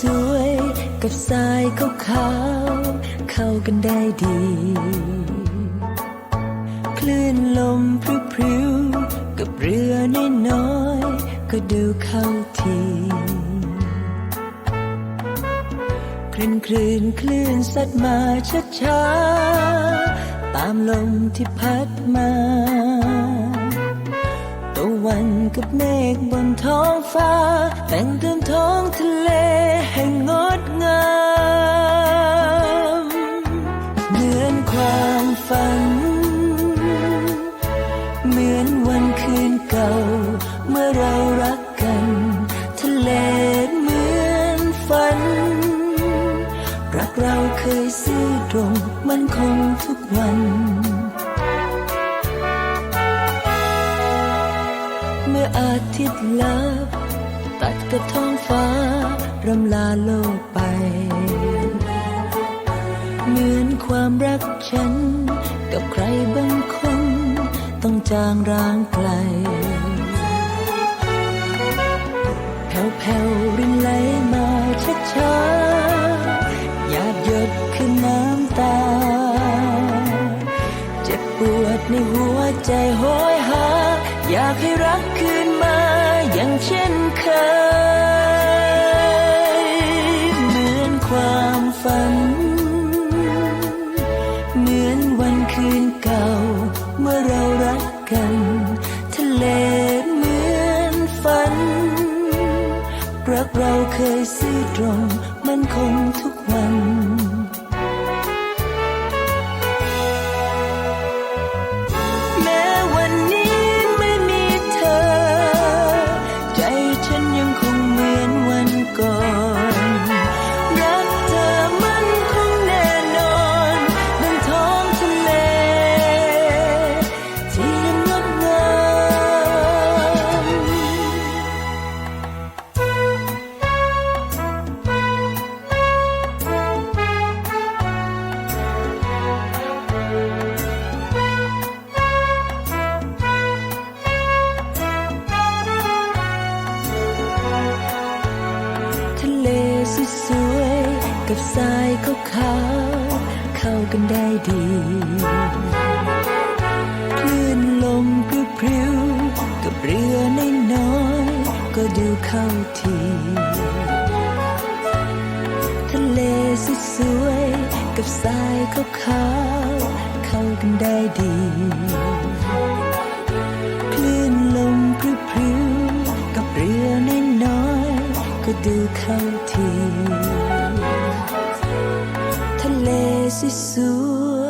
สวยๆกับทรายขาวๆเข้ากันได้ดี คลื่นลมพริ้วๆกับเรือน้อยๆก็ดูเข้าทีคลื่นคลื่นคลื่นซัดมาช้าๆตามลมที่พัดมา วันกับเมฆบนท้องฟ้า แต่งเติมท้องทะเลให้งดงามเหมือนความฝัน เหมือนวันคืนเก่า เมื่อเรารักกัน ทะเลเหมือนฝัน รักเราเคยซื่อตรงมันคงทุกวัน อาทิตย์ลับ ตัดกับท้องฟ้ารำลาโลกไป เหมือนความรักฉัน กับใครบางคน ต้องจางร้างไกล แผ่วๆรินไหลมาช้าๆหยาดหยดคือน้ำตา เจ็บปวดในหัวใจโหยาอยากให้รักคืนมาอย่างเช่นเคย เหมือนความฝัน เหมือนวันคืนเก่า เมื่อเรารักกัน ทะเลเหมือนฝัน รักเราเคยซื่อตรงมันคง กับทรายขาวๆเข้ากันได้ดีคลื่นลมพริ้วๆกับเรือน้อยก็ดูเข้าทีทะเลสวยๆกับทรายขาวๆเข้ากันได้ดีคลื่นลมพริ้วๆกับเรือน้อยก็ดูเข้าที lesi sua